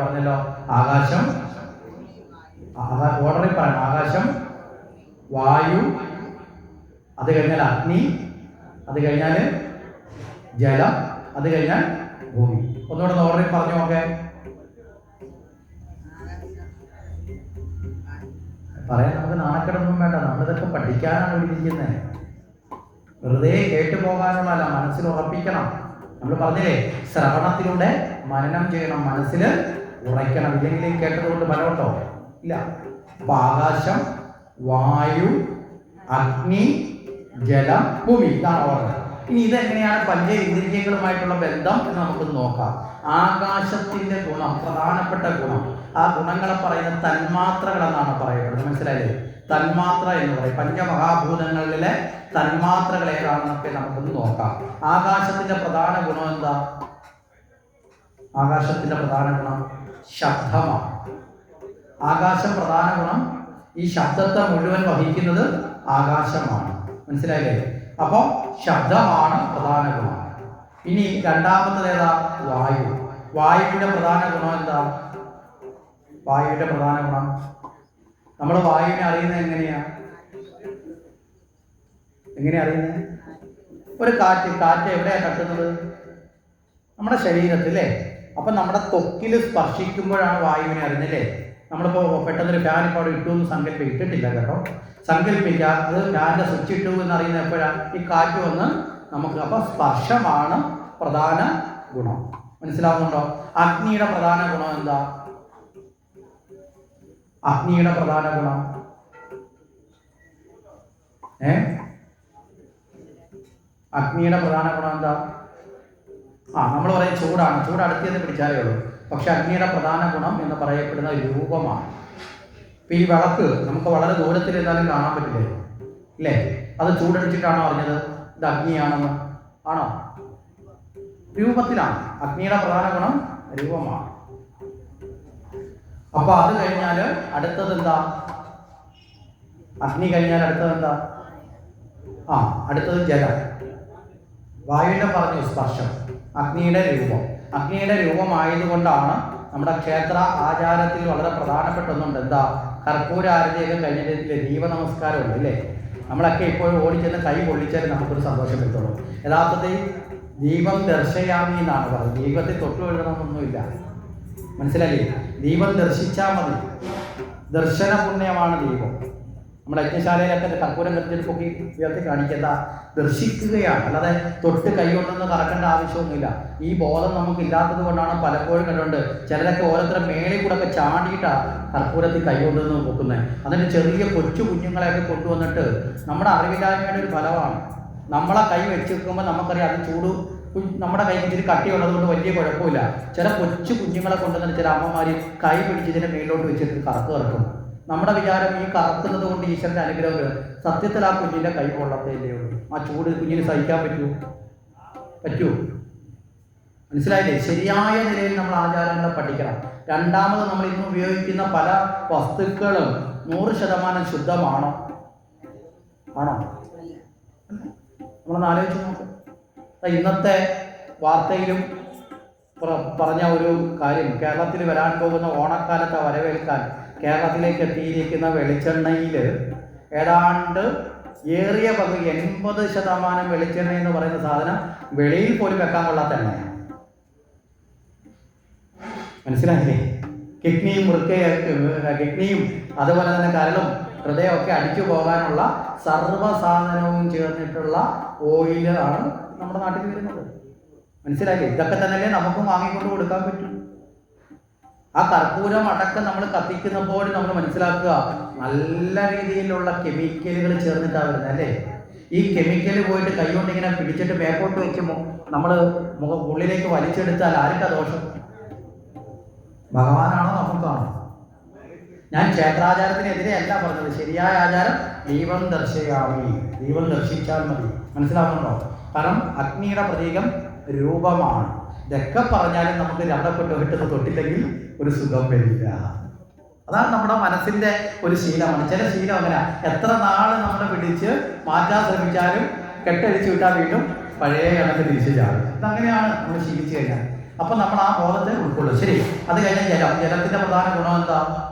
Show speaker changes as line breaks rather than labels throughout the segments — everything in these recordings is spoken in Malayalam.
പറഞ്ഞല്ലോ? ആകാശം. ആകാ- ഓർഡറിൽ പറയണം. ആകാശം വായു അത് കഴിഞ്ഞാൽ അഗ്നി അത് കഴിഞ്ഞാൽ ജലം അത് കഴിഞ്ഞാൽ ഭൂമി. ഒന്നുകൂടെ ഓർഡറിൽ പറഞ്ഞു നോക്കെ. പറയാൻ നമുക്ക് നാണക്കെടൊന്നും വേണ്ട. നമ്മളിതൊക്കെ പഠിക്കാനാണ് ഇരിക്കുന്നത് വെറുതെ കേട്ടു പോകാനുള്ളതല്ല മനസ്സിൽ ഉറപ്പിക്കണം. നമ്മൾ പറഞ്ഞില്ലേ ശ്രവണത്തിലൂടെ മനനം ചെയ്യണം മനസ്സിൽ ഉറയ്ക്കണം. ഇല്ലെങ്കിൽ കേട്ടതുകൊണ്ട് ഫലമുണ്ടോ ഇല്ല. ആകാശം വായു അഗ്നി ജലം ഭൂമി ഇതാണ് ഓർഡർ ഇനി ഇതെങ്ങനെയാണ് പഞ്ച ഇന്ദ്രിയങ്ങളുമായിട്ടുള്ള ബന്ധം എന്ന് നമുക്ക് നോക്കാം. ആകാശത്തിന്റെ ഗുണം പ്രധാനപ്പെട്ട ഗുണം. ആ ഗുണങ്ങളെ പറയുന്ന തന്മാത്രകൾ എന്നാണ് പറയുന്നത് മനസ്സിലായില്ലേ? തന്മാത്ര എന്ന് പറയും. പഞ്ചമഹാഭൂതങ്ങളിലെ തന്മാത്രകൾ ഏതാണെന്നൊക്കെ നമുക്കൊന്ന് നോക്കാം. ആകാശത്തിന്റെ പ്രധാന ഗുണം എന്താ? ആകാശത്തിന്റെ പ്രധാന ഗുണം ശബ്ദമാണ്. ആകാശം പ്രധാന ഗുണം ഈ ശബ്ദത്തെ മുഴുവൻ വഹിക്കുന്നത് ആകാശമാണ്. മനസ്സിലായില്ലേ? അപ്പോൾ ശബ്ദമാണ് പ്രധാന ഗുണം. ഇനി രണ്ടാമത്തത് ഏതാ? വായു. വായുവിന്റെ പ്രധാന ഗുണം എന്താ? വായുവിന്റെ പ്രധാന ഗുണം. നമ്മൾ വായുവിനെ അറിയുന്നത് എങ്ങനെയാ? എങ്ങനെയാ അറിയുന്നത്? ഒരു കാറ്റ് കാറ്റ് എവിടെയാണ് തട്ടുന്നത്? നമ്മുടെ ശരീരത്തിലേ. അപ്പൊ നമ്മുടെ തൊക്കിൽ സ്പർശിക്കുമ്പോഴാണ് വായുവിനെ അറിഞ്ഞല്ലേ? നമ്മളിപ്പോ പെട്ടെന്നൊരു ഫാൻ ഇപ്പോൾ അവിടെ ഇട്ടു എന്ന് സങ്കല്പം ഇട്ടിട്ടില്ല കേട്ടോ. സങ്കല്പിക്കുക. അത് ഫാനിന്റെ സ്വിച്ച് ഇട്ടു എന്ന് അറിയുന്ന എപ്പോഴാണ് ഈ കാറ്റ് വന്ന് നമുക്ക് അപ്പൊ സ്പർശമാണ് പ്രധാന ഗുണം. മനസ്സിലാവുന്നുണ്ടോ? അഗ്നിയുടെ പ്രധാന ഗുണം എന്താ? അഗ്നിയുടെ പ്രധാന ഗുണം. ഏ? അഗ്നിയുടെ പ്രധാന ഗുണം എന്താ? ആ നമ്മൾ പറയും ചൂടാണ്. ചൂട് അടുത്തിയെന്ന് പിടിച്ചാലേ ഉള്ളൂ. പക്ഷെ അഗ്നിയുടെ പ്രധാന ഗുണം എന്ന് പറയപ്പെടുന്ന രൂപമാണ്. ഇപ്പം ഈ വിളക്ക് നമുക്ക് വളരെ ദൂരത്തിൽ ഇരുന്നാലും കാണാൻ പറ്റില്ലേ? ഇല്ലേ? അത് ചൂടടിച്ചിട്ടാണോ അറിഞ്ഞത്? ഇത് അഗ്നിയാണെന്ന്. ആണോ? രൂപത്തിലാണ്. അഗ്നിയുടെ പ്രധാന ഗുണം രൂപമാണ്. അപ്പൊ അത് കഴിഞ്ഞാൽ അടുത്തത് എന്താ? അഗ്നി കഴിഞ്ഞാൽ അടുത്തത് എന്താ? ആ അടുത്തത് ജലം. വായുവിനെ പറഞ്ഞു സ്പർശം. അഗ്നിയുടെ രൂപം. അഗ്നിയുടെ രൂപമായതുകൊണ്ടാണ് നമ്മുടെ ക്ഷേത്ര ആചാരത്തിൽ വളരെ പ്രധാനപ്പെട്ട ഒന്നുണ്ട്. എന്താ? കർപ്പൂരാരതിയൊക്കെ കഴിഞ്ഞിട്ട് ദീപ നമസ്കാരമുണ്ട് അല്ലേ? നമ്മളൊക്കെ ഇപ്പോഴും ഓടിച്ചെന്ന് കൈ പൊള്ളിച്ചാൽ നമുക്കൊരു സന്തോഷം കിട്ടുള്ളൂ. യഥാർത്ഥത്തിൽ ദീപം ദർശയാമി എന്നാണ് പറയുന്നത്. ദീപത്തിൽ തൊട്ടു എഴുതണമെന്നൊന്നുമില്ല. മനസ്സിലായില്ലേ? ദീപം ദർശിച്ചാൽ മതി. ദർശന പുണ്യമാണ് ദീപം. നമ്മുടെ യജ്ഞശാലയിലൊക്കെ കർപ്പൂരം കത്തിച്ചിട്ട് പൊക്കി ഉയർത്തി കാണിക്കേണ്ട ദർശിക്കുകയാണ്. അല്ലാതെ തൊട്ട് കൈ കൊണ്ടൊന്നും കറക്കേണ്ട ആവശ്യമൊന്നുമില്ല. ഈ ബോധം നമുക്ക് ഇല്ലാത്തത് കൊണ്ടാണ് പലപ്പോഴും കണ്ടുകൊണ്ട് ചിലരൊക്കെ ഓരോരുത്തരെ മേളിൽ കൂടെ ഒക്കെ ചാടിയിട്ടാണ് കർപ്പൂരത്തിൽ കൈ കൊണ്ടുവന്ന് പൊക്കുന്നത്. എന്നിട്ട് ചെറിയ കൊച്ചു കുഞ്ഞുങ്ങളെയൊക്കെ കൊണ്ടുവന്നിട്ട് നമ്മുടെ അറിവില്ലായ്മയുടെ ഒരു ഫലമാണ്. നമ്മളെ കൈ വെച്ച് വെക്കുമ്പോൾ നമുക്കറിയാം അത് ചൂട് നമ്മുടെ കൈ ഇച്ചിരി കട്ടിയുള്ളത് കൊണ്ട് വലിയ കുഴപ്പമില്ല. ചില കൊച്ചു കുഞ്ഞുങ്ങളെ കൊണ്ടുവന്നിട്ട് ചില അമ്മമാർ കൈ പിടിച്ച് ഇതിന്റെ മേലോട്ട് വെച്ചിട്ട് കറക്ക് കറക്കും. നമ്മുടെ വിചാരം ഈ കറക്കുന്നത് കൊണ്ട് ഈശ്വരന്റെ അനുഗ്രഹം. സത്യത്തിൽ ആ കുഞ്ഞിന്റെ കൈ കൊള്ളത്തേലേ ഉള്ളൂ. ആ ചൂട് കുഞ്ഞിന് സഹിക്കാൻ പറ്റൂ? പറ്റൂ. മനസ്സിലായില്ലേ? ശരിയായ നിലയിൽ നമ്മൾ ആചാരങ്ങളെ പഠിക്കണം. രണ്ടാമത് നമ്മൾ ഇന്ന് ഉപയോഗിക്കുന്ന പല വസ്തുക്കളും നൂറ് ശതമാനം ശുദ്ധമാണോ? ആണോ? നമ്മളൊന്ന് ആലോചിച്ച് നോക്ക്. ഇന്നത്തെ വാർത്തയിലും പറഞ്ഞ ഒരു കാര്യം. കേരളത്തിൽ വരാൻ പോകുന്ന ഓണക്കാലത്തെ വരവേൽക്കാൻ കേരളത്തിലേക്ക് എത്തിയിരിക്കുന്ന വെളിച്ചെണ്ണയിൽ ഏതാണ്ട് ഏറിയ പങ്ക് എൺപത് ശതമാനം വെളിച്ചെണ്ണ എന്ന് പറയുന്ന സാധനം വെളിയിൽ പോലും വെക്കാൻ കൊള്ളാത്ത എണ്ണയാണ് മനസ്സിലായില്ലേ? കിഡ്നിയും വൃക്കയൊക്കെ കിഡ്നിയും അതുപോലെ തന്നെ കരളും ഹൃദയമൊക്കെ അടിച്ചു പോകാനുള്ള സർവ സാധനവും ചേർന്നിട്ടുള്ള ഓയിൽ ആണ് നമ്മുടെ നാട്ടിൽ വരുന്നത്. മനസ്സിലായില്ലേ? ഇതൊക്കെ തന്നെയല്ലേ നമുക്കും വാങ്ങിക്കൊണ്ട് കൊടുക്കാൻ പറ്റും. ആ കർപ്പൂരം അടക്കം നമ്മൾ കത്തിക്കുന്നപ്പോൾ നമ്മൾ മനസ്സിലാക്കുക. നല്ല രീതിയിലുള്ള കെമിക്കലുകൾ ചേർന്നിട്ടാണ് അല്ലേ? ഈ കെമിക്കൽ പോയിട്ട് കൈകൊണ്ട് ഇങ്ങനെ പിടിച്ചിട്ട് മേപ്പോട്ട് വെക്കുമ്പോൾ നമ്മൾ മുഖം ഉള്ളിലേക്ക് വലിച്ചെടുത്താൽ ആർക്കാ ദോഷം? ഭഗവാനാണോ നമുക്കാണോ? ഞാൻ ക്ഷേത്രാചാരത്തിനെതിരെ അല്ല പറഞ്ഞത്. ശരിയായ ആചാരം ദൈവം ദർശയാമി. ദൈവം ദർശിച്ചാൽ മതി. മനസ്സിലാവുന്നുണ്ടോ? കാരണം അഗ്നിയുടെ പ്രതീകം രൂപമാണ്. ഇതൊക്കെ പറഞ്ഞാലും നമുക്ക് രണ്ടപ്പെട്ട് കിട്ടുന്ന തൊട്ടില്ലെങ്കിൽ ഒരു സുഖം വരില്ല. അതാണ് നമ്മുടെ മനസ്സിന്റെ ഒരു ശീലമാണ്. ചില ശീലം അങ്ങനെ. എത്ര നാൾ നമ്മളെ പിടിച്ച് മാറ്റാൻ ശ്രമിച്ചാലും കെട്ടഴിച്ചു വിട്ടാൽ വീണ്ടും പഴയ കണക്ക് തിരിച്ചു ചാടും. ഇതങ്ങനെയാണ് നമ്മൾ ശീലിച്ചു കഴിഞ്ഞാൽ. അപ്പൊ നമ്മൾ ആ ബോധത്തെ ഉൾക്കൊള്ളും. ശരി അത് കഴിഞ്ഞ ജലം. ജലത്തിന്റെ പ്രധാന ഗുണം എന്താ?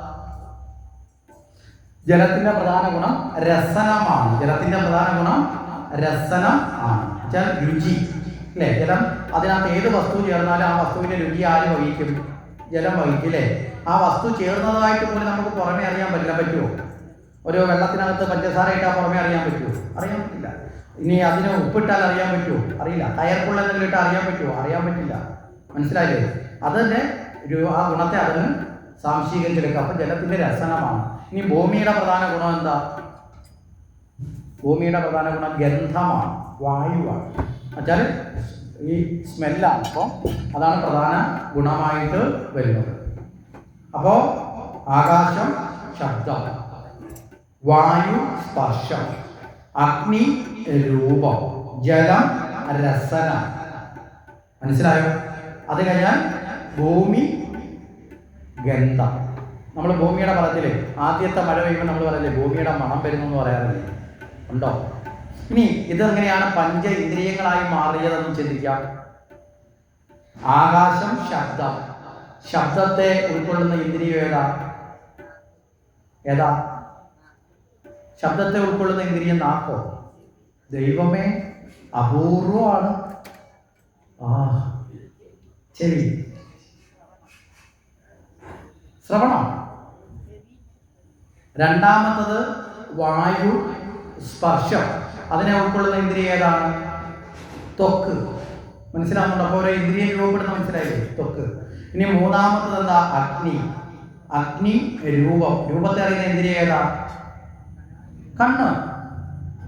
ജലത്തിന്റെ പ്രധാന ഗുണം രസനമാണ്. ജലത്തിന്റെ പ്രധാന ഗുണം രസനം ആണ്. രുചി. അല്ലെ? ജലം അതിനകത്ത് ഏത് വസ്തു ചേർന്നാലും ആ വസ്തുവിന്റെ രുചി ആര് വഹിക്കും? ജലം വഹിക്കും അല്ലേ ആ വസ്തു ചേർന്നതായിട്ട് പോലും നമുക്ക് പുറമേ അറിയാൻ പറ്റില്ല. പറ്റുമോ ഒരു വെള്ളത്തിനകത്ത് പഞ്ചസാര ഇട്ടാൽ പുറമേ അറിയാൻ പറ്റുമോ അറിയാൻ പറ്റില്ല. ഇനി അതിന് ഉപ്പിട്ടാൽ അറിയാൻ പറ്റുമോ അറിയില്ല. കയർപ്പുള്ള എന്തെങ്കിലും ഇട്ടാൽ അറിയാൻ പറ്റുമോ അറിയാൻ പറ്റില്ല. മനസ്സിലായില്ലേ? അതിന്റെ ഒരു ആ ഗുണത്തെ അതിന് സാംശീകരിച്ചെടുക്കുക അപ്പൊ ജലത്തിന്റെ രസനമാണ്. ഇനി ഭൂമിയുടെ പ്രധാന ഗുണം എന്താ? ഭൂമിയുടെ പ്രധാന ഗുണം ഗന്ധമാണ്. വായുവാണ്. എന്നുവെച്ചാൽ ഈ സ്മെല്ലാണ്. അപ്പോൾ അതാണ് പ്രധാന ഗുണമായിട്ട് വരുന്നത്. അപ്പോൾ ആകാശം ശബ്ദം. വായു സ്പർശം. അഗ്നി രൂപം. ജലം രസന. മനസ്സിലായോ? അത് കഴിഞ്ഞാൽ ഭൂമി ഗന്ധം. നമ്മൾ ഭൂമിയുടെ പദത്തിൽ ആദ്യത്തെ മഴ പെയ്യുമ്പോൾ നമ്മൾ പറയില്ലേ ഭൂമിയുടെ മണം വരുന്നു എന്ന് പറയാറില്ലേ? ഉണ്ടോ? ഇനി ഇതെങ്ങനെയാണ് പഞ്ച ഇന്ദ്രിയങ്ങളായി മാറിയതെന്ന് ചിന്തിക്കാം. ആകാശം ശബ്ദം. ശബ്ദത്തെ ഉൾക്കൊള്ളുന്ന ഇന്ദ്രിയം ഏതാ? ഏതാ? ശബ്ദത്തെ ഉൾക്കൊള്ളുന്ന ഇന്ദ്രിയം നാക്കോ? ദൈവമേ അപൂർവമാണ്. ആ ചെവി ശ്രവണം. രണ്ടാമത്തത് വായു സ്പർശം. അതിനെ ഉൾക്കൊള്ളുന്ന ഇന്ദ്രിയ ഏതാണ്? ത്വക്ക്. മനസ്സിലാവുന്നുണ്ട്? അപ്പോൾ ഓരോ ഇന്ദ്രിയം രൂപപ്പെടുന്ന മനസ്സിലായില്ലേ? ത്വക്ക്. ഇനി മൂന്നാമത്തത് എന്താ? അഗ്നി. അഗ്നി രൂപം. രൂപത്തെ അറിയുന്ന ഇന്ദ്രിയ ഏതാ? കണ്ണ്.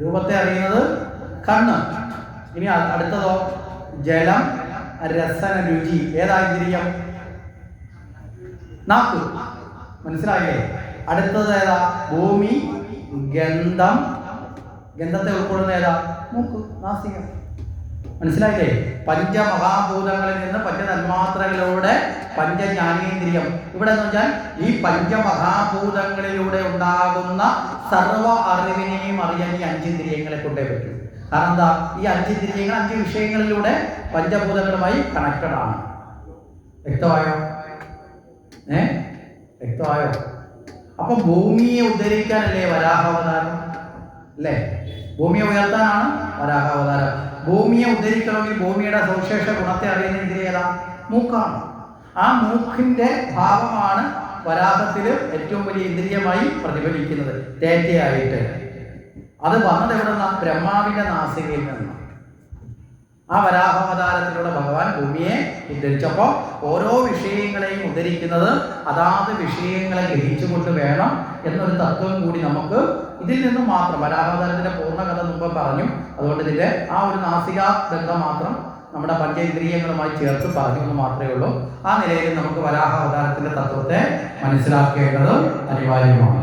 രൂപത്തെ അറിയുന്നത് കണ്ണ്. ഇനി അടുത്തതോ? ജലം രസന രുചി. ഏതാ ഇന്ദ്രിയം? നാക്ക്. മനസ്സിലായില്ലേ? അടുത്തത് ഏതാ? ഭൂമി ഗന്ധം ഗന്ധത്തെ ഉൾക്കൊള്ളുന്ന ഏതാ? മൂക്ക് നാസിക. മനസ്സിലായില്ലേ? പഞ്ചമഹാഭൂതങ്ങളിൽ നിന്ന് പഞ്ചതന്മാത്രകളിലൂടെ പഞ്ചജ്ഞാനേന്ദ്രിയം. ഇവിടെ എന്ന് വെച്ചാൽ ഈ പഞ്ചമഹാഭൂതങ്ങളിലൂടെ ഉണ്ടാകുന്ന സർവ അറിവിനെയും അറിയാൻ ഈ അഞ്ചിന്ദ്രിയങ്ങളെ കൊണ്ടേ പറ്റൂ. കാരണം എന്താ? ഈ അഞ്ചിന്ദ്രിയങ്ങൾ അഞ്ച് വിഷയങ്ങളിലൂടെ പഞ്ചഭൂതങ്ങളുമായി കണക്റ്റഡ് ആണ്. വ്യക്തമായോ? ഏ? വ്യക്തമായോ? അപ്പൊ ഭൂമിയെ ഉദ്ധരിക്കാനല്ലേ വരാഹാവതാരം? അല്ലേ? ഭൂമിയെ ഉയർത്താനാണ് വരാഹാവതാരം. ഭൂമിയെ ഉദ്ധരിക്കണമെങ്കിൽ ഭൂമിയുടെ സവിശേഷ ഗുണത്തെ അറിയുന്ന ഏതാ? മൂക്കാണ്. ആ മൂക്കിന്റെ ഭാവമാണ് വരാഹത്തിൽ ഏറ്റവും വലിയ ഇന്ദ്രിയമായി പ്രതിഫലിക്കുന്നത്. തേറ്റയായിട്ട്. അത് വന്നത് എവിടെ നിന്നാണ് ബ്രഹ്മാവിന്റെ നാസികയിൽ നിന്നാണ്. ആ വരാഹാവതാരത്തിലൂടെ ഭഗവാൻ ഭൂമിയെ ഉദ്ധരിച്ചപ്പോൾ ഓരോ വിഷയങ്ങളെയും ഉദ്ധരിക്കുന്നത് അതാത് വിഷയങ്ങളെ ഗ്രഹിച്ചുകൊണ്ട് വേണം എന്നൊരു തത്വം കൂടി നമുക്ക് ഇതിൽ നിന്നും മാത്രം വരാഹാവതാരത്തിന്റെ പൂർണകഥ മുമ്പ് പറഞ്ഞു. അതുകൊണ്ട് ഇതിന്റെ ആ ഒരു നാസിക ബന്ധം മാത്രം നമ്മുടെ പഞ്ചേന്ദ്രിയങ്ങളുമായി ചേർത്ത് പറഞ്ഞു മാത്രമേ ഉള്ളൂ. ആ നിലയിൽ നമുക്ക് വരാഹാവതാരത്തിന്റെ തത്വത്തെ മനസ്സിലാക്കേണ്ടത് അനിവാര്യമാണ്.